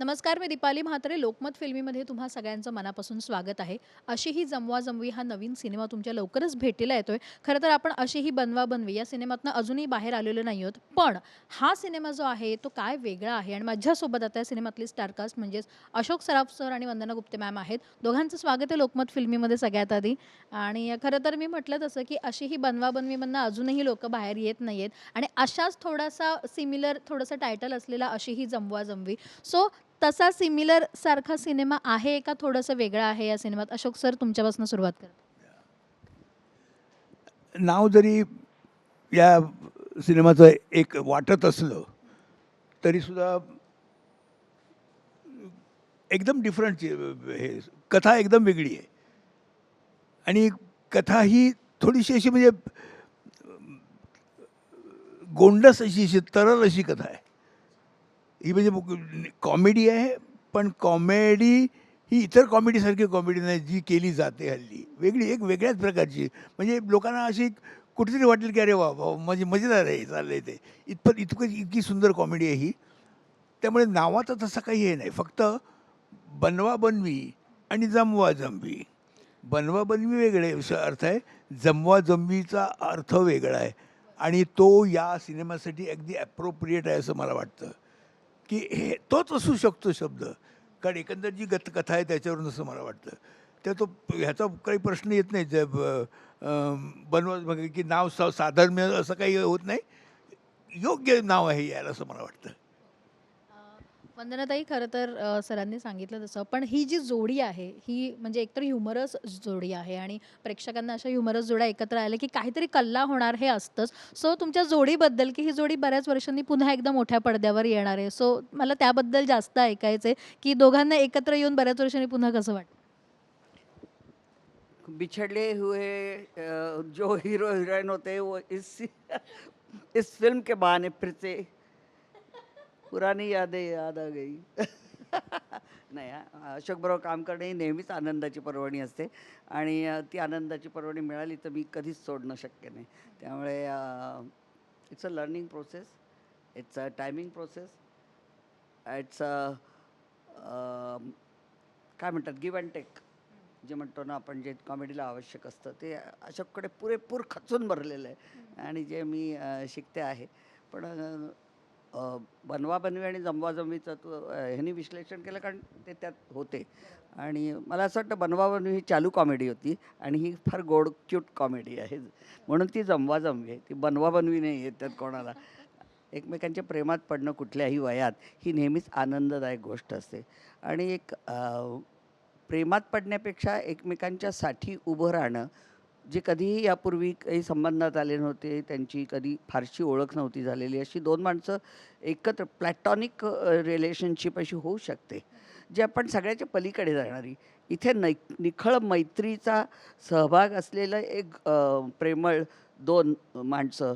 नमस्कार मी दीपाली म्हात्रे. लोकमत फिल्मीमध्ये तुम्हा सगळ्यांचं मनापासून स्वागत आहे. अशी ही जमवा जमवी हा नवीन सिनेमा तुमच्या लवकरच भेटीला येतोय. खरं तर आपण अशी ही बनवा बनवी. या सिनेमातनं अजूनही बाहेर आलेलो नाही आहोत पण हा सिनेमा जो आहे तो काय वेगळा आहे? आणि माझ्यासोबत आता या सिनेमातली स्टारकास्ट म्हणजेच अशोक सराफ सर आणि वंदना गुप्ते मॅम आहेत. दोघांचं स्वागत आहे लोकमत फिल्मीमध्ये सगळ्यात आधी. आणि खरं तर मी म्हटलं तसं की अशी ही बनवा बनवीमधनं अजूनही लोक बाहेर येत नाही आहेत आणि अशाच थोडासा सिमिलर थोडंसं टायटल असलेला अशी ही जमवा जमवी सो तसा सिमिलर सारखा सिनेमा आहे का थोडंसं वेगळा आहे या सिनेमात? अशोक सर तुमच्यापासून सुरुवात करा. नाव जरी या सिनेमाचं एक वाटत असलं तरीसुद्धा एकदम डिफरंट हे कथा एकदम वेगळी आहे. आणि कथा ही थोडीशी अशी म्हणजे गोंडस अशी अशी तरल अशी कथा आहे. ही म्हणजे कॉमेडी आहे पण कॉमेडी ही इतर कॉमेडीसारखी कॉमेडी नाही जी केली जाते हल्ली. वेगळी एक वेगळ्याच प्रकारची. म्हणजे लोकांना अशी कुठेतरी वाटेल की अरे वा वा म्हणजे मजेदार आहे चाललं आहे ते. इतपत इतकं इतकी सुंदर कॉमेडी आहे ही. त्यामुळे नावाचा तसं काही हे नाही. फक्त बनवा बनवी आणि जमवा जमवी. बनवा बनवी वेगळे असा अर्थ आहे. जमवा जमवीचा अर्थ वेगळा आहे. आणि तो या सिनेमासाठी अगदी ॲप्रोप्रिएट आहे असं मला वाटतं. की हे तोच असू शकतो शब्द. कारण एकंदर जी गतकथा आहे त्याच्यावरून असं मला वाटतं. त्या तो ह्याचा काही प्रश्न येत नाही. ज ब- बनवा की नाव सा साधर्म्य असं काही होत नाही. योग्य नाव आहे याला असं मला वाटतं. वंदनाताई खरं तर अ, सरांनी सांगितलं तसं. पण ही जी जोडी आहे ही म्हणजे एकतर ह्युमरस जोडी आहे आणि प्रेक्षकांना अशा ह्युमरस जोड्या एकत्र आल्या की काहीतरी कल्ला होणार हे असतंच. सो तुमच्या जोडीबद्दल की ही जोडी बऱ्याच वर्षांनी पुन्हा एकदा मोठ्या पडद्यावर येणार आहे. सो मला त्याबद्दल जास्त ऐकायचं आहे की दोघांना एकत्र येऊन बऱ्याच वर्षांनी पुन्हा कसं वाटतं? बिछड़े हुए अ, जो हीरो हीरोइन होते हैं वो इस इस फिल्म के बहाने फिर से पुरानी यादे याद आ गई. नाही अशोकबरोबर अशोक बरोबर काम करणे ही नेहमीच आनंदाची पर्वणी असते. आणि ती आनंदाची पर्वणी मिळाली तर मी कधीच सोडणं शक्य नाही. त्यामुळे it's a learning process it's a timing process it's a काय म्हणतात? गिव्ह अँड टेक जे म्हणतो ना आपण जे कॉमेडीला आवश्यक असतं ते अशोककडे पुरेपूर खचून भरलेलं आहे. आणि जे मी शिकते आहे. पण बनवाबनवी आणि जमवाजमवीचं ह्यांनी विश्लेषण केलं कारण ते त्यात होते. आणि मला असं वाटतं बनवाबनवी ही चालू कॉमेडी होती आणि ही फार गोड क्यूट कॉमेडी आहे. म्हणून ती जमवाजमवी आहे. ती बनवाबनवी नाही येत त्यात कोणाला. एकमेकांच्या प्रेमात पडणं कुठल्याही वयात ही नेहमीच आनंददायक गोष्ट असते. आणि एक प्रेमात पडण्यापेक्षा एकमेकांच्यासाठी उभं राहणं जे कधीही यापूर्वी काही संबंधात आले नव्हते त्यांची कधी फारशी ओळख नव्हती झालेली अशी दोन माणसं एकत्र प्लॅटॉनिक रिलेशनशिप अशी होऊ शकते जे आपण सगळ्याच्या पलीकडे जाणारी. इथे नै निखळ मैत्रीचा सहभाग असलेलं एक प्रेमळ दोन माणसं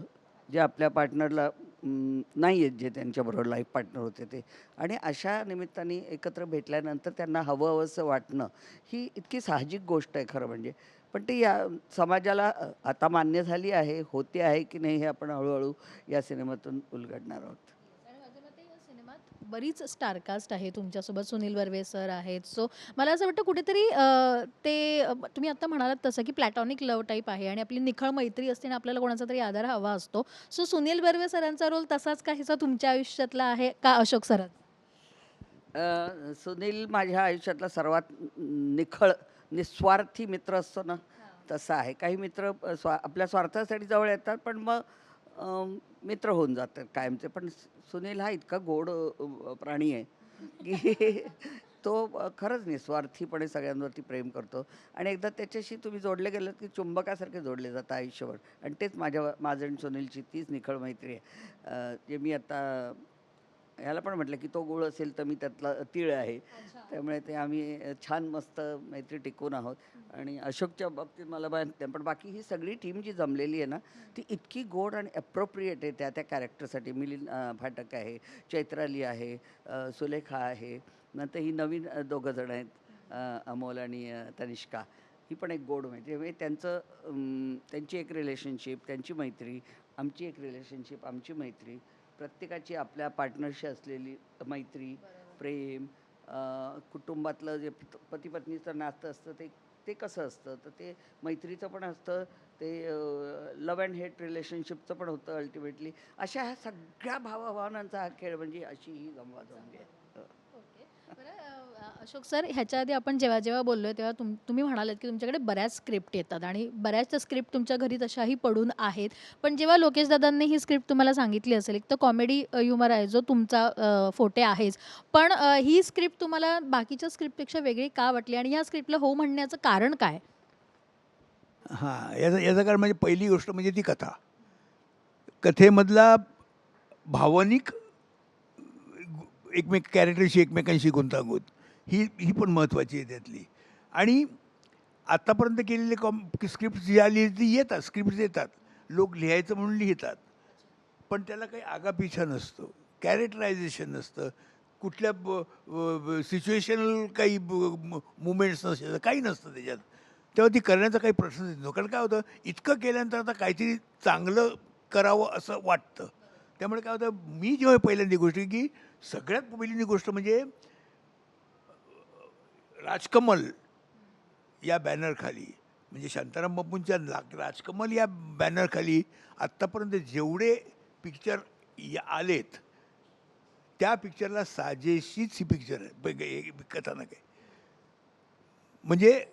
जे आपल्या पार्टनरला नाही आहेत जे त्यांच्याबरोबर लाईफ पार्टनर होते ते. आणि अशा निमित्ताने एकत्र भेटल्यानंतर त्यांना हवं हवंसं वाटणं ही इतकी साहजिक गोष्ट आहे खरं म्हणजे. पण ती या समाजाला आता मान्य झाली आहे होते आहे की नाही हे आपण हळूहळू या सिनेमातून उलगडणार आहोत. बरीच स्टारकास्ट आहे. तुमच्यासोबत सुनील बर्वे सर आहेत. सो मला असं वाटतं कुठेतरी ते तुम्ही आता म्हणालात तसं की प्लॅटॉनिक लव टाईप आहे आणि आपली निखळ मैत्री असते आणि आपल्याला कोणाचा तरी आधार हवा असतो. सो सुनील बर्वे सरांचा रोल तसाच काहीसा तुमच्या आयुष्यातला आहे का अशोक सरांचा? सुनील माझ्या आयुष्यातला सर्वात निखळ निस्वार्थी मित्र असतो ना तसा आहे. काही मित्र स्वा आपल्या स्वार्थासाठी जवळ येतात पण मग मित्र होऊन जातात कायमचे. पण सुनील हा इतका गोड प्राणी आहे की तो खरंच निस्वार्थीपणे सगळ्यांवरती प्रेम करतो. आणि एकदा त्याच्याशी तुम्ही जोडले गेलात की चुंबकासारखे जोडले जातं आयुष्यभर. आणि तेच माझ्या माझं आणि सुनीलची तीच निखळ मैत्री आहे. जे मी आता ह्याला पण म्हटलं की तो गुळ असेल तर मी त्यातला तीळ आहे. त्यामुळे ते आम्ही छान मस्त मैत्री टिकून आहोत. आणि अशोकच्या बाबतीत मला माहिती पण बाकी ही सगळी टीम जी जमलेली आहे ना ती इतकी गोड आणि अप्रोप्रिएट आहे त्या त्या कॅरेक्टरसाठी मिलिंद फाटक आहे चैत्राली आहे सुलेखा आहे नंतर ही नवीन अं, दोघं जण आहेत अमोल आणि तनिष्का. ही पण एक गोड मैत्री म्हणजे त्यांचं त्यांची एक रिलेशनशिप त्यांची मैत्री आमची एक रिलेशनशिप आमची मैत्री प्रत्येकाची आपल्या पार्टनरशी असलेली मैत्री प्रेम कुटुंबातलं जे पती पत्नीचं नातं असतं ते ते कसं असतं? तर ते मैत्रीचं पण असतं ते लव अँड हेट रिलेशनशिपचं पण होतं अल्टिमेटली अशा ह्या सगळ्या भावाभावनांचा हा खेळ म्हणजे अशी ही गमवाजमवी आहे. अशोक सर ह्याच्या आधी आपण जेव्हा जेव्हा बोललोय तेव्हा तुम तुम्ही म्हणालात की तुमच्याकडे बऱ्याच स्क्रिप्ट येतात आणि बऱ्याचशा स्क्रिप्ट तुमच्या घरी तशाही पडून आहेत. पण जेव्हा लोकेश दादांनी ही स्क्रिप्ट तुम्हाला सांगितली असेल एक तर कॉमेडी ह्युमर आहे जो तुमचा फोटे आहेच. पण ही स्क्रिप्ट तुम्हाला बाकीच्या स्क्रिप्टपेक्षा वेगळी का वाटली आणि ह्या स्क्रिप्टला हो म्हणण्याचं कारण काय? हां याचं याचं कारण म्हणजे पहिली गोष्ट म्हणजे ती कथा. कथेमधला भावनिक एकमेक कॅरेक्टरशी एकमेकांशी गुंतागुंत. ही ही पण महत्त्वाची आहे त्यातली. आणि आत्तापर्यंत केलेले कॉम स्क्रिप्ट जी आली ती येतात स्क्रिप्ट येतात. लोक लिहायचं म्हणून लिहितात. पण त्याला काही आगापिछा नसतो. कॅरेक्टरायझेशन नसतं. कुठल्या सिच्युएशनल काही मुमेंट्स नसतात. काही नसतं त्याच्यात. तेव्हा ती करण्याचा काही प्रश्नच येत कारण काय होतं इतकं केल्यानंतर आता काहीतरी चांगलं करावं असं वाटतं. त्यामुळे काय होतं मी जेव्हा पहिल्यांदी गोष्ट की सगळ्यात पहिल्यांदी गोष्ट म्हणजे राजकमल या बॅनरखाली म्हणजे शांताराम बापूंच्या ला राजकमल या बॅनरखाली आत्तापर्यंत जेवढे पिक्चर या आलेत त्या पिक्चरला साजेशीच ही पिक्चर आहे. कथानक आहे. म्हणजे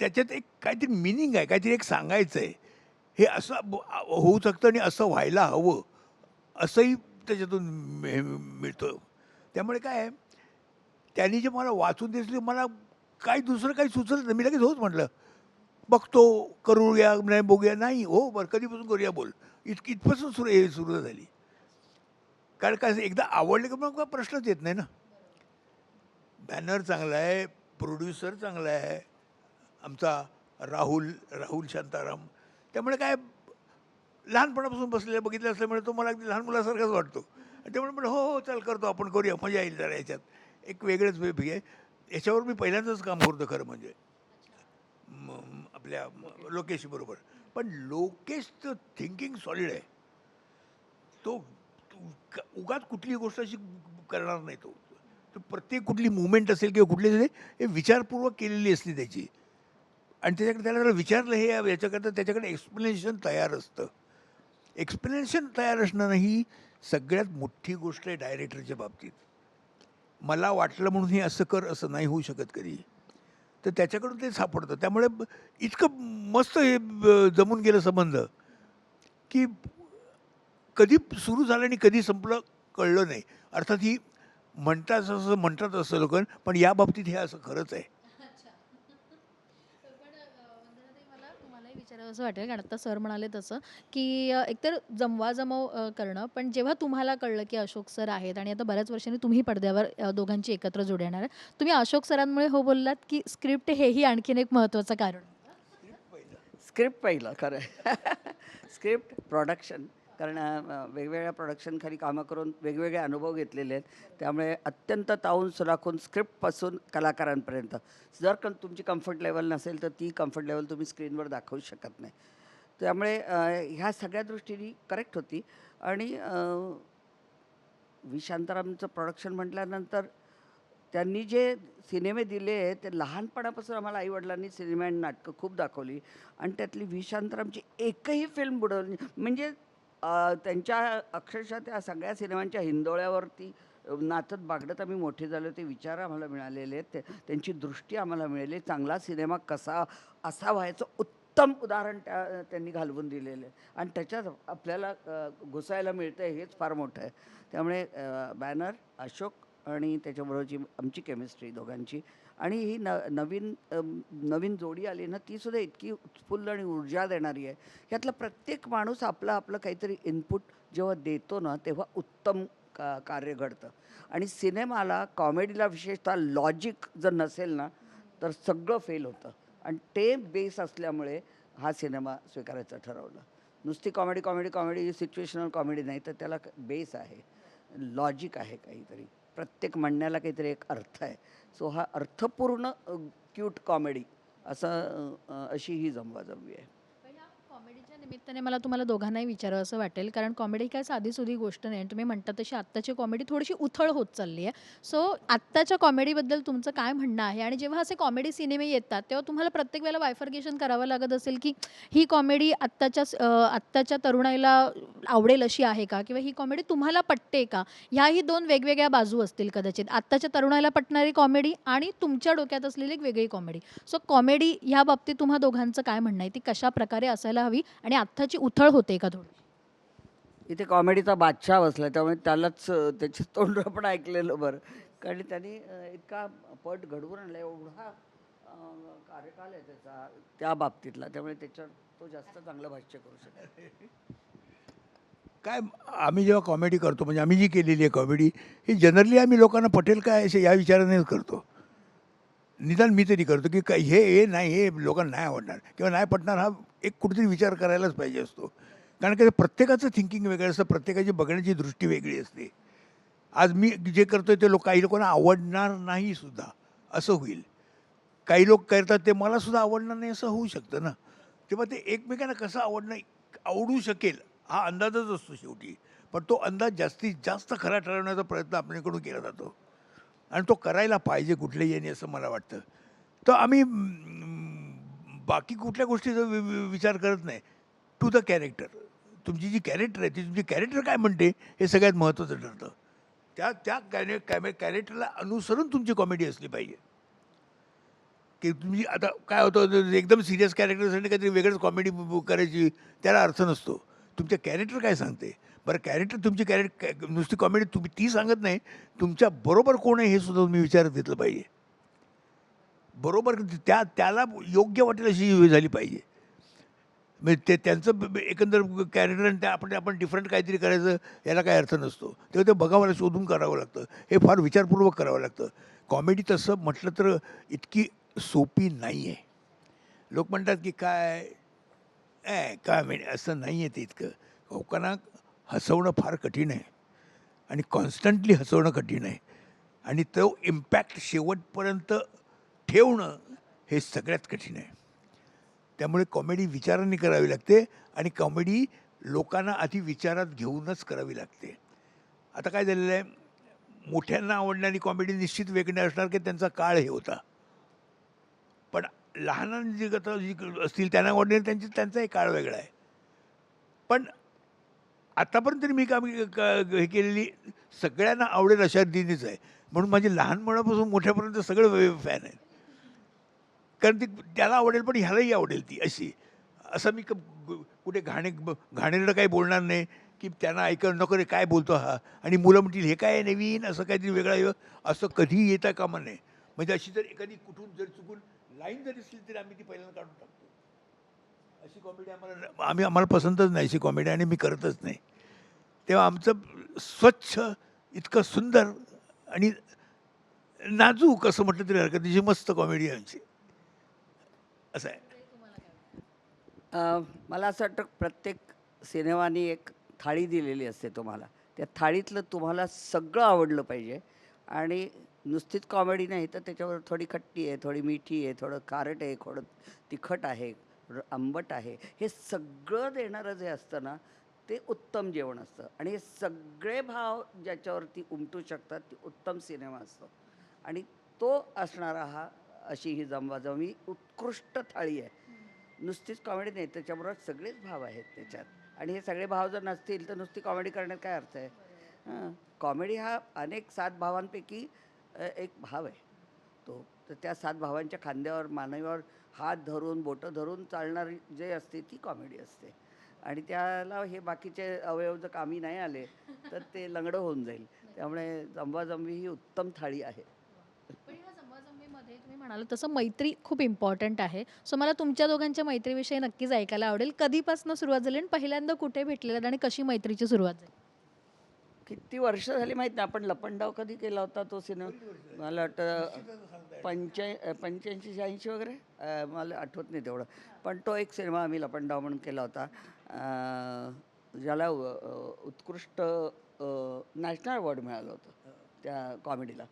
त्याच्यात एक काहीतरी मिनिंग आहे काहीतरी एक सांगायचं आहे हे असं होऊ शकतं आणि असं व्हायला हवं. असंही त्याच्यातून मि- मिळतं. त्यामुळे काय आहे त्यांनी जे मला वाचून दिसले मला काही दुसरं काही सुचलं नाही. मी लगेच होच म्हटलं बघतो करूया नाही बघूया नाही हो बरं कधीपासून करूया बोल. इतक इथपासून सुरू हे सुरू झाली. कारण काय एकदा आवडले की मग प्रश्नच येत नाही ना. बॅनर चांगला आहे प्रोड्युसर चांगला आहे आमचा राहुल राहुल शांताराम. त्यामुळे काय लहानपणापासून बसलेलं बघितलं असल्यामुळे तो मला अगदी लहान मुलासारखाच वाटतो. त्यामुळे म्हणलं हो हो चल करतो आपण करूया. मजा येईल जरा याच्यात. एक वेगळंच वे आहे याच्यावर मी पहिल्यांदाच काम करतो खरं म्हणजे. आपल्या लोकेश बरोबर. पण लोकेशचं थिंकिंग सॉलिड आहे. तो तो उगाच कुठली गोष्ट अशी करणार नाही तो. तो प्रत्येक कुठली मुवमेंट असेल किंवा कुठली हे विचारपूर्वक केलेली असली त्याची. आणि त्याच्याकडे त्याला जर विचारलं हे याच्याकरता त्याच्याकडे एक्सप्लेनेशन तयार असतं. एक्सप्लेनेशन तयार असणं ही सगळ्यात मोठी गोष्ट आहे डायरेक्टरच्या बाबतीत. मला वाटलं म्हणून हे असं कर असं नाही होऊ शकत कधी. तर त्याच्याकडून ते सापडतं. त्यामुळे इतकं मस्त हे जमून गेलं संबंध की कधी सुरू झालं आणि कधी संपलं कळलं नाही. अर्थात ही म्हणतात असं म्हणतात असं लोक पण या बाबतीत हे असं खरंच आहे पण वंदनाताई, मला असं वाटेल कारण आता सर म्हणाले तसं की एकतर जमवा जमव करणं पण जेव्हा तुम्हाला कळलं की अशोक सर आहेत आणि आता बऱ्याच वर्षांनी तुम्ही पडद्यावर दोघांची एकत्र जोड येणार आहे तुम्ही अशोक सरांमुळे हो बोललात की स्क्रिप्ट हेही आणखीन एक महत्त्वाचं कारण स्क्रिप्ट पहिलं. खरं स्क्रिप्ट प्रोडक्शन. कारण वेगवेगळ्या प्रोडक्शनखाली कामं करून वेगवेगळे अनुभव घेतलेले आहेत. त्यामुळे अत्यंत ताऊन सुराखून स्क्रिप्टपासून कलाकारांपर्यंत. जर क तुमची कम्फर्ट लेवल नसेल तर ती कम्फर्ट लेवल तुम्ही स्क्रीनवर दाखवू शकत नाही. त्यामुळे ह्या सगळ्या दृष्टीने करेक्ट होती. आणि विशांतरामचं प्रोडक्शन म्हटल्यानंतर त्यांनी जे सिनेमे दिले ते लहानपणापासून आम्हाला आईवडिलांनी सिनेमा आणि नाटकं खूप दाखवली. आणि त्यातली विशांतरामची एकही फिल्म बुडवली म्हणजे त्यांच्या अक्षरशः त्या सगळ्या सिनेमांच्या हिंदोळ्यावरती नाचत बागडत आम्ही मोठे झालो ते विचार आम्हाला मिळालेले आहेत. ते- त्यांची दृष्टी आम्हाला मिळाली. चांगला सिनेमा कसा असा व्हायचं उत्तम उदाहरण त्या त्यांनी घालवून दिलेलं आहे. आणि त्याच्यात आपल्याला घुसायला मिळतं हेच फार मोठं आहे. त्यामुळे बॅनर अशोक आणि त्याच्याबरोबरची आमची केमिस्ट्री दोघांची आणि ही न नवीन नवीन जोडी आली ना ती सुद्धा इतकी उत्फुल्ल आणि ऊर्जा देणारी आहे. ह्यातला प्रत्येक माणूस आपलं आपलं काहीतरी इनपुट जेव्हा देतो ना तेव्हा उत्तम का कार्य घडतं. आणि सिनेमाला कॉमेडीला विशेषतः लॉजिक जर नसेल ना तर सगळं फेल होतं. आणि ते बेस असल्यामुळे हा सिनेमा स्वीकारायचं ठरवलं. नुसती comedy comedy comedy situational comedy नाही तर त्याला बेस आहे. लॉजिक आहे काहीतरी. प्रत्येक म्हणण्याला काहीतरी एक अर्थ आहे. सो हा अर्थपूर्ण क्यूट कॉमेडी असं अशी ही जमवाजमवी आहे. निमित्ताने मला तुम्हाला दोघांनाही विचारावं असं वाटेल. कारण कॉमेडी काय साधीसुधी गोष्ट नाही. तुम्ही म्हणता तशी आत्ताची कॉमेडी थोडीशी उथळ होत चालली आहे सो आत्ताच्या कॉमेडीबद्दल तुमचं काय म्हणणं आहे? आणि जेव्हा असे कॉमेडी सिनेमे येतात तेव्हा तुम्हाला प्रत्येक वेळेला वायफर्गेशन करावं लागत असेल की ही कॉमेडी आत्ताच्या आत्ताच्या तरुणाईला आवडेल अशी आहे का? किंवा ही कॉमेडी तुम्हाला पटते का? ह्याही दोन वेगवेगळ्या बाजू असतील कदाचित. आत्ताच्या तरुणाईला पटणारी कॉमेडी आणि तुमच्या डोक्यात असलेली एक वेगळी कॉमेडी सो कॉमेडी ह्या बाबतीत तुम्हा दोघांचं काय म्हणणं आहे? ती कशा प्रकारे असायला हवी? आणि आत्ताची उथळ होते का थोडी? इथे कॉमेडीचा बादशाह बसला त्यामुळे त्यालाच त्याचे तोंड पण ऐकलेलं बरं. कारण त्यांनी इतका पट घडवून आणला एवढा कार्यकाल आहे त्याचा त्या बाबतीतला. त्यामुळे त्याच्यावर तो जास्त चांगलं भाष्य करू शकेल. काय आम्ही जेव्हा कॉमेडी करतो म्हणजे आम्ही जी केलेली आहे कॉमेडी ही जनरली आम्ही लोकांना पटेल काय असे या विचारानेच करतो. निदान मी तरी करतो की काय हे हे नाही हे लोकांना नाही आवडणार. किंवा नाही पटणार हा एक कुठेतरी विचार करायलाच पाहिजे असतो. कारण की प्रत्येकाचं थिंकिंग वेगळं असतं प्रत्येकाची बघण्याची दृष्टी वेगळी असते. आज मी जे करतोय ते लोक काही लोकांना आवडणार नाही सुद्धा असं होईल. काही लोक करतात ते मला सुद्धा आवडणार नाही असं होऊ शकतं ना. तेव्हा ते एकमेकांना कसं आवडणं आवडू शकेल हा अंदाजच असतो शेवटी. पण तो अंदाज जास्तीत जास्त खरा ठरवण्याचा प्रयत्न आपल्याकडून केला जातो. आणि तो करायला पाहिजे कुठल्याही याने असं मला वाटतं. तर आम्ही बाकी कुठल्या गोष्टीचा वि- विचार करत नाही. टू द कॅरेक्टर तुमची जी कॅरेक्टर आहे ती तुमची कॅरेक्टर काय म्हणते हे सगळ्यात महत्त्वाचं ठरतं. त्या त्या कॅरे कॅमे कॅरेक्टरला अनुसरून तुमची कॉमेडी असली पाहिजे. की तुम्ही आता काय होतं एकदम सिरियस कॅरेक्टरसाठी काहीतरी वेगळंच कॉमेडी करायची त्याला अर्थ नसतो. तुमच्या कॅरेक्टर काय सांगते? बरं कॅरेक्टर तुमची कॅरेक्टर नुसती कॉमेडी तुम्ही ती सांगत नाही. तुमच्या बरोबर कोण आहे हे सुद्धा तुम्ही विचारात घेतलं पाहिजे. बरोबर त्या त्याला योग्य वाटेल अशी झाली पाहिजे. म्हणजे ते त्यांचं एकंदर कॅरेक्टर आणि त्या आपण आपण डिफरंट काहीतरी करायचं याला काही अर्थ नसतो. तेव्हा ते बघावं शोधून करावं लागतं. हे फार विचारपूर्वक करावं लागतं. कॉमेडी तसं म्हटलं तर इतकी सोपी नाही आहे लोक म्हणतात की काय? ए काय म्हणजे असं नाही आहे ते इतकं. हो लोकांना हसवणं फार कठीण आहे. आणि कॉन्स्टंटली हसवणं कठीण आहे. आणि तो इम्पॅक्ट शेवटपर्यंत ठेवणं हे सगळ्यात कठीण आहे. त्यामुळे कॉमेडी विचारांनी करावी लागते आणि कॉमेडी लोकांना आधी विचारात घेऊनच करावी लागते. आता काय झालेलं आहे? मोठ्यांना आवडणारी कॉमेडी निश्चित वेगळी असणार की त्यांचा काळ हे होता. पण लहानांची जी जी असतील त्यांना आवडणारी त्यांची त्यांचाही काळ वेगळा आहे. पण आतापर्यंत तरी मी काम क- हे केलेली सगळ्यांना आवडेल अशा रीतीनेच आहे. म्हणून माझे लहानपणापासून मोठ्यापर्यंत सगळे फॅन आहेत. कारण ती त्याला आवडेल पण ह्यालाही आवडेल ती अशी. असं मी क- कुठे घाणे घाणेरडं काही बोलणार नाही की त्यांना ऐकलं नको रे काय बोलतो हा? आणि मुलं म्हणतील हे काय नवीन? असं काहीतरी वेगळं असं कधीही येता कामा नये. म्हणजे अशी जर एखादी कुठून जर चुकून लाईन जरी असली तरी आम्ही ती पहिल्यांदा काढून टाकतो. अशी कॉमेडी आम्हाला आम्ही आम्हाला पसंतच नाही अशी कॉमेडी आणि मी करतच नाही. तेव्हा आमचं स्वच्छ इतकं सुंदर आणि नाजूक असं म्हटलं तरी हरकत जी मस्त कॉमेडी आमची. असं आहे. मला असं वाटतं प्रत्येक सिनेमानी एक थाळी दिलेली असते तुम्हाला. त्या थाळीतलं तुम्हाला सगळं आवडलं पाहिजे. आणि नुसतीच कॉमेडी नाही तर त्याच्यावर थोडी खट्टी आहे थोडी मिठी आहे थोडं खारट आहे थोडं तिखट आहे. आंबट आहे. हे सगळं देणारं जे असतं ना ते उत्तम जेवण असतं. आणि हे सगळे भाव ज्याच्यावरती उमटू शकतात ती उत्तम सिनेमा असतो. आणि तो असणारा हा अशी ही जमवाजमी उत्कृष्ट थाळी आहे. नुसतीच कॉमेडी नाही त्याच्याबरोबर सगळेच भाव आहेत त्याच्यात. आणि हे सगळे भाव जर नसतील तर नुसती कॉमेडी करण्यात काय अर्थ आहे? कॉमेडी हा अनेक सात भावांपैकी एक भाव आहे. तो तर त्या सात भावांच्या खांद्यावर मानवावर हात धरून बोटं धरून चालणारी जे असते ती कॉमेडी असते. आणि त्याला हे बाकीचे अवयव जर कामी नाही आले तर ते लंगडं होऊन जाईल. त्यामुळे जंबाजंबी ही उत्तम थाळी आहे. पण तुम्ही म्हणाल तसं मैत्री खूप इम्पॉर्टंट आहे. सो मला तुमच्या दोघांच्या मैत्रीविषयी नक्कीच ऐकायला आवडेल. कधीपासून सुरुवात झाली आणि पहिल्यांदा कुठे भेटलेलं आणि कशी मैत्रीची सुरुवात झाली? किती वर्ष झाली माहीत नाही. आपण लपंडाव कधी केला होता तो सिनेमा? मला वाटतं पंच्या पंच्याऐंशी शहाऐंशी वगैरे? मला आठवत नाही तेवढं. पण तो एक सिनेमा आम्ही लपंडाव म्हणून केला होता. ज्याला उत्कृष्ट नॅशनल अवॉर्ड मिळालं होतं त्या कॉमेडीला.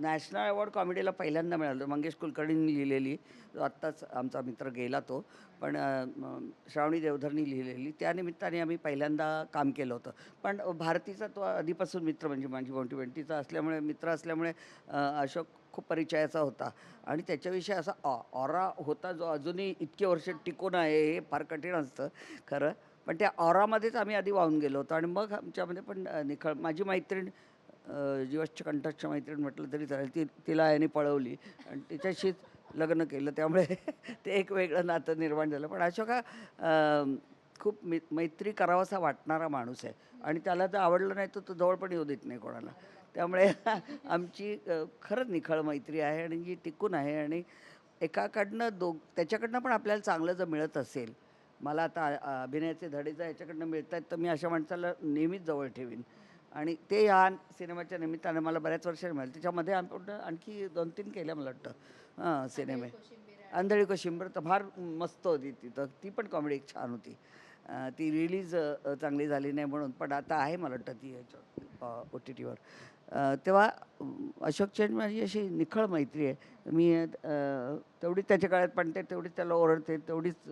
नॅशनल अवॉर्ड कॉमेडीला पहिल्यांदा मिळालं. मंगेश कुलकर्णींनी लिहिलेली जो आत्ताच आमचा मित्र गेला तो पण श्रावणी देवधरनी लिहिलेली. त्या निमित्ताने आम्ही पहिल्यांदा काम केलं होतं. पण भारतीचा तो आधीपासून मित्र म्हणजे माझी मोठी बहिणीचा असल्यामुळे मित्र असल्यामुळे अशोक खूप परिचयाचा होता. आणि त्याच्याविषयी असा ऑ ऑरा होता जो अजूनही इतके वर्ष टिकून आहे हे फार कठीण असतं खरं. पण त्या ऑरामध्येच आम्ही आधी वाहून गेलो होतो. आणि मग आमच्यामध्ये पण निखळ माझी मैत्रीण जीवाच्या कंठाच्या मैत्रीण म्हटलं तरी चालेल. ती तिला याने पळवली आणि तिच्याशीच लग्न केलं. त्यामुळे ते एक वेगळं नातं निर्माण झालं. पण अशोका खूप मि मैत्री करावासा वाटणारा माणूस आहे. आणि त्याला जर आवडलं नाही तर तो जवळ पण येऊ देत नाही कोणाला. त्यामुळे आमची खरंच निखळ मैत्री आहे आणि जी टिकून आहे आणि एकाकडनं दो त्याच्याकडनं पण आपल्याला चांगलं जर मिळत असेल मला आता अभिनयाचे धडे जर याच्याकडनं मिळत आहेत तर मी अशा माणसाला नेहमीच जवळ ठेवीन. आणि ते या सिनेमाच्या निमित्तानं मला बऱ्याच वर्षांनी मिळालं. त्याच्यामध्ये आपण आणखी दोन तीन केल्या मला वाटतं. हां सिनेमे. आंधळी कोशिंबीर तर फार मस्त होती तिथं ती पण कॉमेडी एक छान होती. ती रिलीज चांगली झाली नाही म्हणून. पण आता आहे मला वाटतं ती ओ टी टीवर तेव्हा अं, अशोकची आणि माझी अशी निखळ मैत्री आहे. मी तेवढी त्याच्या काळात पडते तेवढीच त्याला ओरडते तेवढीच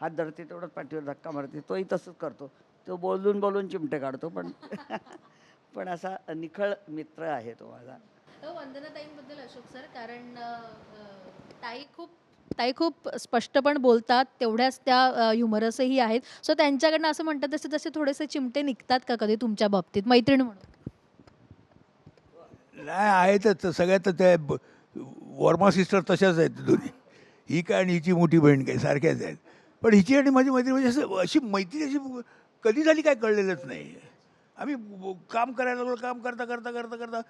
हात धरते तेवढंच पाठीवर धक्का मारते. तोही तसंच करतो. तो बोलून बोलून चिमटे काढतो पण पण असा निखळ मित्र आहे तो माझा. वंदनाताईंबद्दल अशोक सर कारण ताई खूप ताई खूप स्पष्ट पण बोलतात तेवढ्याच त्या ह्युमरसही आहेत. सो त्यांच्याकडनं असं म्हणतात तसे तसे थोडेसे चिमटे निघतात का कधी तुमच्या बाबतीत? मैत्रीण म्हणून. नाही आहेतच सगळ्यात त्या वर्मा सिस्टर तशाच आहेत दोन्ही. ही काय आणि हिची मोठी बहीण काय सारख्याच आहेत. पण हिची आणि माझी मैत्री म्हणजे असं अशी मैत्री अशी कधी झाली काय कळलेलंच नाही. आम्ही काम करायला लागलो काम करता करता करता करता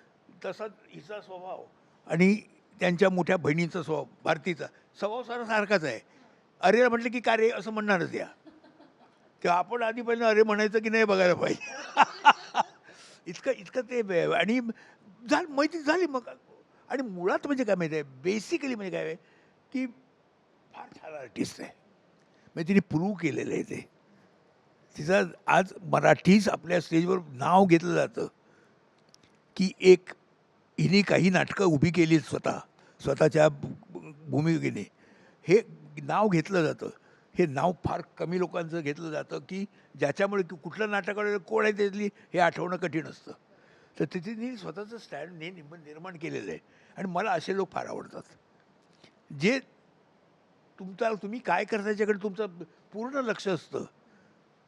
तसाच हिचा स्वभाव आणि त्यांच्या मोठ्या बहिणीचा स्वभाव भारतीचा स्वभाव सारा सारखाच आहे. अरे म्हटलं की का रे असं म्हणणारच या. तेव्हा आपण आधी पहिलं अरे म्हणायचं की नाही बघायला पाहिजे. इतकं इतकं ते आणि झालं मैत्री झाली मग. आणि मुळात म्हणजे काय माहिती आहे? बेसिकली म्हणजे काय आहे? की फार छान आर्टिस्ट आहे. म्हणजे तिने प्रूव्ह केलेलं आहे ते. तिचा आज मराठीच आपल्या स्टेजवर नाव घेतलं जातं की एक हिने काही नाटकं उभी केली स्वतः स्वतःच्या भूमिकेने. हे नाव घेतलं जातं. हे नाव फार कमी लोकांचं घेतलं जातं की ज्याच्यामुळे की कुठलं नाटक कोण आहे त्यातली हे आठवणं कठीण असतं. तर तिथे मी स्वतःचं स्टँड ने निर्माण केलेलं आहे. आणि मला असे लोक फार आवडतात. जे तुमचा तुम्ही काय करता याच्याकडे तुमचं पूर्ण लक्ष असतं.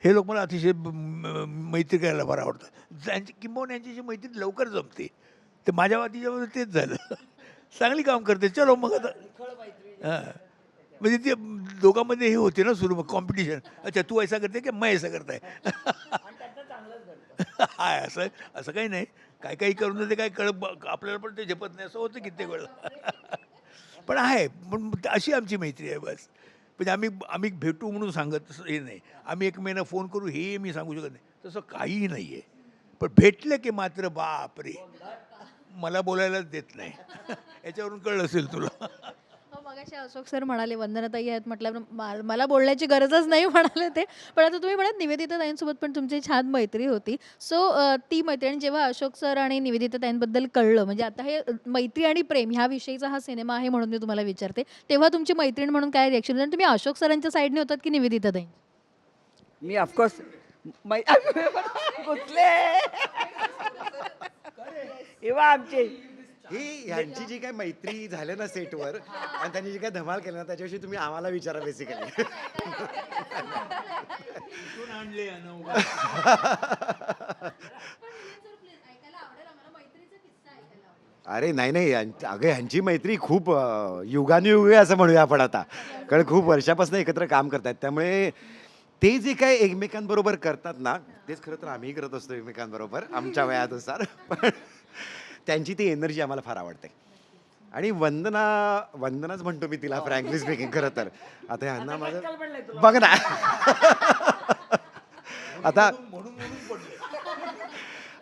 हे लोक मला अतिशय मैत्री करायला फार आवडतं. त्यांची किंबहुना यांच्याशी मैत्री लवकर जमते. ते माझ्या वातीच्या तेच झालं. चांगली काम करते. चलो मग आता हां. म्हणजे ते दोघांमध्ये हे होते ना सुरू मग कॉम्पिटिशन अच्छा तू ऐसा करते की मैं ऐसा करताय? हाय असं असं काही नाही. काय काही करून ते काय कळ आपल्याला पण ते झेपत नाही. असं होतं कित्येक वेळा. पण आहे. पण अशी आमची मैत्री आहे बस. म्हणजे आम्ही आम्ही भेटू म्हणून सांगत तसं हे नाही. आम्ही एकमेकांना फोन करू हे मी सांगू शकत नाही. तसं काहीही नाही आहे पण भेटलं की मात्र बापरे. मला बोलायलाच देत नाही. याच्यावरून कळलं असेल तुला. मगाशी अशोक सर म्हणाले वंदनाताई आहेत म्हटल्यावर मला बोलण्याची गरजच नाही म्हणाले ते. पण आता तुम्ही म्हणत निवेदिता ताईंसोबत पण तुमची छान मैत्री होती. सो ती मैत्री आणि जेव्हा अशोक सर आणि निवेदिता ताईंबद्दल कळलं म्हणजे आता हे मैत्री आणि प्रेम ह्या विषयीचा हा सिनेमा आहे म्हणून मी तुम्हाला विचारते. तेव्हा तुमची मैत्रीण म्हणून काय रिॲक्शन आणि तुम्ही अशोक सरांच्या साईडने होतात की निवेदिता ताई? मी ऑफकोर्स कुठले? एव्हा आमचे. ही ह्यांची जी काय मैत्री झाली ना सेटवर आणि त्यांनी जी काय धमाल केली ना त्याच्याविषयी तुम्ही आम्हाला विचारा बेसिकली आणले अरे नाही नाही यांची- अगं ह्यांची मैत्री खूप अं, युगानुयुगे असं म्हणूया आपण आता. कारण खूप वर्षापासून एकत्र काम करतात त्यामुळे ते जे काय एकमेकांबरोबर करतात ना तेच खरं तर आम्ही करत असतो एकमेकांबरोबर आमच्या वयानुसार. पण त्यांची ती एनर्जी आम्हाला फार आवडते. आणि वंदना वंदनाच म्हणतो मी तिला फ्रँकली स्पीकिंग खरं तर. आता ह्यांना माझं बघ ना. आता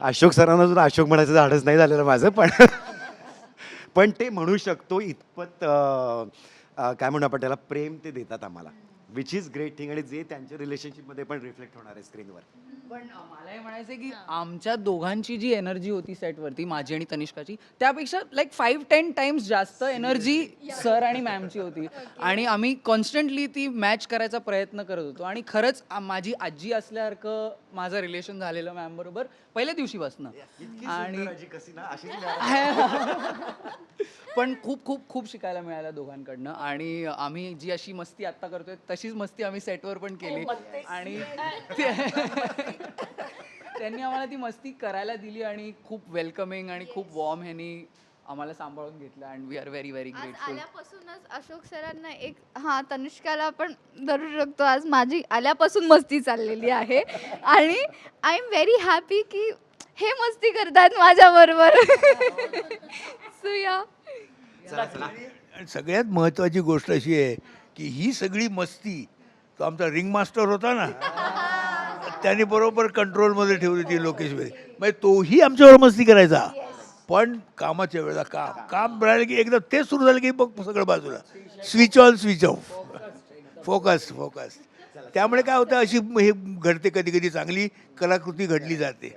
अशोक सरांना अजून अशोक म्हणायचं झाडच नाही झालेलं माझं पण पण ते म्हणू शकतो इतपत काय म्हणू आपण त्याला प्रेम ते देतात आम्हाला. विच इज ग्रेट थिंग आणि जे त्यांच्या रिलेशनशिपमध्ये पण रिफ्लेक्ट होणार आहे स्क्रीनवर पण मला हे म्हणायचं की आमच्या दोघांची जी एनर्जी होती सेटवरती माझी आणि तनिष्काची त्यापेक्षा लाईक फाईव्ह टेन टाइम्स जास्त एनर्जी सर आणि मॅमची होती. आणि आम्ही कॉन्स्टंटली ती मॅच करायचा प्रयत्न करत होतो. आणि खरंच माझी आजी असल्यासारखं माझं रिलेशन झालेलं मॅम बरोबर पहिल्या दिवशीपासनं. आणि पण खूप खूप खूप शिकायला मिळालं दोघांकडनं. आणि आम्ही जी अशी मस्ती आत्ता करतोय तशीच मस्ती आम्ही सेटवर पण केली. आणि ते- त्यांनी आम्हाला ती मस्ती करायला दिली आणि खूप वेलकमिंग आणि खूप वॉर्म ह्यांनी आम्हाला सांभाळून घेतलं and we are very very आज ग्रेटफुल आल्यापासूनच अशोक सरांना एक हा तनिष्काला आपण धरू शकतो आज माझी आल्यापासून मस्ती चाललेली आहे. आणि आय एम व्हेरी हॅपी की हे मस्ती करतात माझ्याबरोबर. सो या आणि सगळ्यात महत्त्वाची गोष्ट अशी आहे की ही सगळी मस्ती तो आमचा रिंग मास्टर होता ना. त्याने बरोबर कंट्रोलमध्ये ठेवली ती लोकेशमध्ये म्हणजे तोही आमच्यावर मस्ती करायचा. पण कामाच्या वेळेला काम. काम राहिलं की एकदा ते सुरू झालं की मग सगळं बाजूला. Switch on switch off focus focus त्यामुळे काय होतं अशी हे घडते कधी कधी चांगली कलाकृती घडली जाते.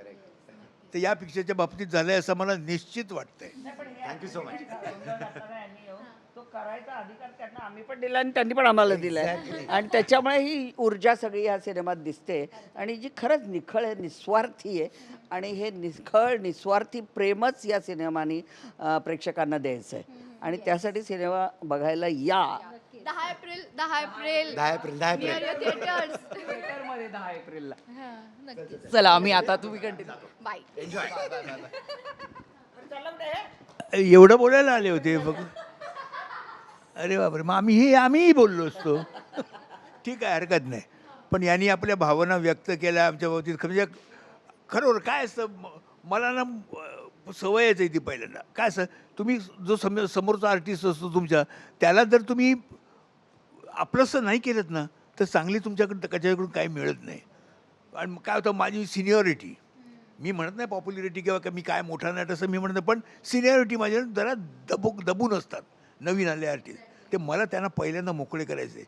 तर या पिक्चरच्या बाबतीत झालंय असं मला निश्चित वाटतंय. थँक्यू सो मच तो करायचा अधिकार त्यांना आम्ही पण दिला आणि त्यांनी पण आम्हाला दिलाय आणि त्याच्यामुळे ही ऊर्जा सगळी या सिनेमात दिसते. आणि जी खरंच निखळ आहे निस्वार्थी आहे. आणि हे निखळ निस्वार्थी प्रेमच या सिनेमाने प्रेक्षकांना द्यायचं आहे आणि त्यासाठी सिनेमा बघायला या. दहा एप्रिल दहा एप्रिल. दहा एप्रिल दहा एप्रिल. थिएटर्स थिएटरमध्ये दहा एप्रिलला. चला आम्ही आता तुम्ही कंटिन्यू बाय एवढं बोलायला आले होते बघ. अरे बापरे मग आम्ही आम्हीही बोललो असतो. ठीक आहे हरकत नाही. पण यांनी आपल्या भावना व्यक्त केल्या आमच्या बाबतीत. म्हणजे खरोखर काय असतं मला ना सवयच आहे ती पहिल्यांदा. काय असं तुम्ही जो सम समोरचा आर्टिस्ट असतो तुमच्या त्याला जर तुम्ही आपलंसं नाही केलं ना तर चांगली तुमच्याकडून त्याच्याकडून काही मिळत नाही. आणि मग काय होतं माझी सिनियॉरिटी मी म्हणत नाही पॉप्युलरिटी किंवा का मी काय मोठा नाही असं मी म्हणत नाही पण सिनियॉरिटी माझ्या जरा दबू दबून असतात. नवीन आले आर्टिस्ट ते मला त्यांना पहिल्यांदा मोकळे करायचे.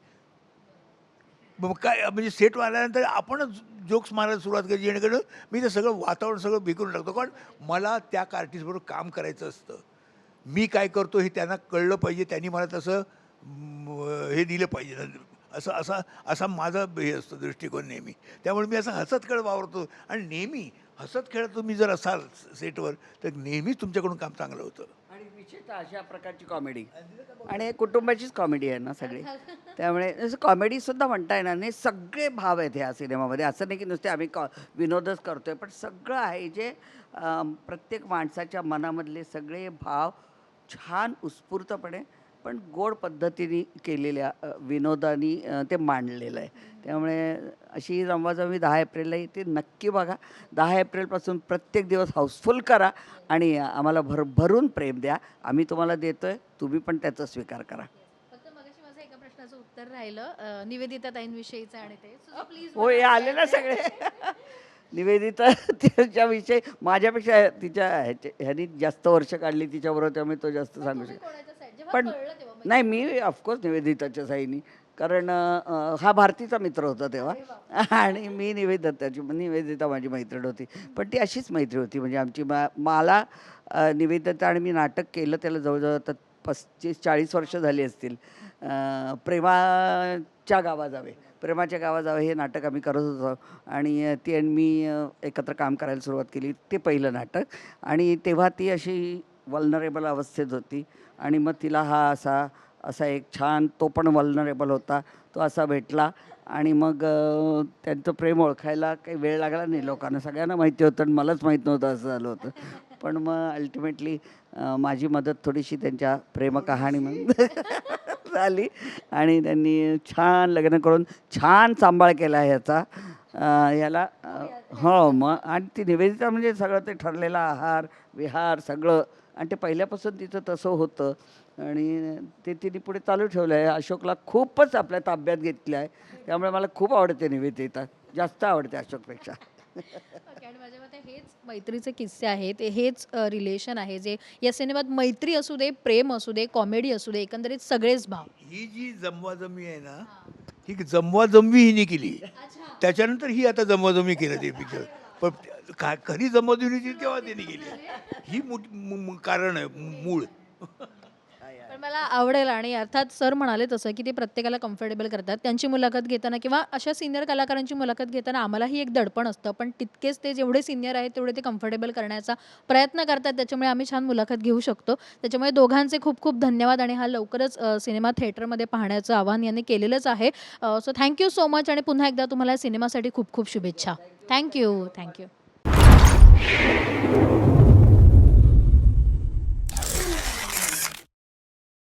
मग काय म्हणजे सेट आल्यानंतर आपणच जोक्स मारायला सुरुवात करायची जेणेकरून मी ते सगळं वातावरण सगळं बिघडून टाकतो. कारण मला त्या आर्टिस्टबरोबर काम करायचं असतं. मी काय करतो हे त्यांना कळलं पाहिजे त्यांनी मला तसं हे दिलं पाहिजे. असं असा असा माझा हे असतो दृष्टिकोन नेहमी. त्यामुळे मी असं हसत खेळ वावरतो. आणि नेहमी हसत खेळत तुम्ही जर असाल सेटवर तर नेहमीच तुमच्याकडून काम चांगलं होतं. आणि विशेषतः अशा प्रकारची कॉमेडी आणि कुटुंबाचीच कॉमेडी आहे ना सगळी. त्यामुळे जसं कॉमेडीसुद्धा म्हणता येणार नाही. सगळे भाव आहेत ह्या सिनेमामध्ये. असं नाही की नुसते आम्ही कॉ विनोदच करतोय पण सगळं आहे जे प्रत्येक माणसाच्या मनामधले सगळे भाव छान उत्स्फूर्तपणे पण गोड पद्धतीने केलेल्या विनोदानी ते मांडलेलं आहे. त्यामुळे अशी रमवाजमी दहा एप्रिलला ते नक्की बघा. दहा एप्रिलपासून प्रत्येक दिवस हाऊसफुल करा आणि आम्हाला भर भरून प्रेम द्या. आम्ही तुम्हाला देतोय तुम्ही पण त्याचा स्वीकार करा. प्रश्नाचं उत्तर राहिलं निवेदिता ताईंविषयीचं आणि ते. प्लीज हो हे आले ना सगळे. निवेदिता त्याच्याविषयी माझ्यापेक्षा तिच्या ह्याच्या ह्यानी जास्त वर्ष काढली तिच्याबरोबर त्यामुळे तो जास्त सांगू शकतो. पण नाही मी ऑफकोर्स निवेदिताच्या साईनी. कारण हा भारतीचा मित्र होता तेव्हा. आणि मी निवेदिताची निवेदिता माझी मैत्रीण होती. पण ती अशीच मैत्री होती. म्हणजे आमची मा मला निवेदिता आणि मी नाटक केलं त्याला जवळजवळ आता पस्तीस चाळीस वर्ष झाली असतील. प्रेमाच्या गावा जावे प्रेमाच्या गावा जावे हे नाटक आम्ही करत होतो. आणि ती आणि मी एकत्र काम करायला सुरुवात केली. ते पहिलं नाटक. आणि तेव्हा ती अशी वल्नरेबल अवस्थेत होती. आणि मग तिला हा असा असा एक छान तो पण वल्नरेबल होता. तो असा भेटला. आणि मग त्यांचं प्रेम ओळखायला काही वेळ लागला नाही लोकांना. सगळ्यांना माहिती होतं आणि मलाच माहीत नव्हतं असं झालं होतं. पण मग अल्टिमेटली माझी मदत थोडीशी त्यांच्या प्रेमकहाणीमध्ये झाली. आणि त्यांनी छान लग्न करून छान सांभाळ केला ह्याचा. याला हो मग आणि ती निवेदिता म्हणजे सगळं ते ठरलेला आहार विहार सगळं आणि ते पहिल्यापासून तिचं तसं होतं. आणि ते तिने पुढे चालू ठेवलं आहे अशोकला खूपच आपल्या ताब्यात घेतलं आहे त्यामुळे मला खूप आवडते निवेदिता. जास्त आवडते अशोकपेक्षा. माझ्या मते हेच मैत्रीचे किस्से आहेत. हेच रिलेशन आहे जे या सिनेमात मैत्री असू दे प्रेम असू दे कॉमेडी असू दे एकंदरीत सगळेच भाव. ही जी जमवाजमी आहे ना ही जमवाजमवी हिने केली. त्याच्यानंतर ही आता जमवाजमवी केलं ते पिक्चर पण का खरी होती तेव्हा त्यांनी केली. ही मोठी कारण आहे मूळ. पण मला आवडेल आणि अर्थात सर म्हणाले तसं की ते प्रत्येकाला कम्फर्टेबल करतात. त्यांची मुलाखत घेताना किंवा अशा सिनियर कलाकारांची मुलाखत घेताना आम्हालाही एक दडपण असतं. पण तितकेच ते जेवढे सिनियर आहेत तेवढे ते कम्फर्टेबल करण्याचा प्रयत्न करतात. त्याच्यामुळे आम्ही छान मुलाखत घेऊ शकतो. त्याच्यामुळे दोघांचे खूप खूप धन्यवाद आणि हा लवकरच सिनेमा थिएटरमध्ये पाहण्याचं आवाहन यांनी केलेलंच आहे. सो थँक्यू सो मच आणि पुन्हा एकदा तुम्हाला सिनेमासाठी खूप खूप शुभेच्छा. Thank you thank you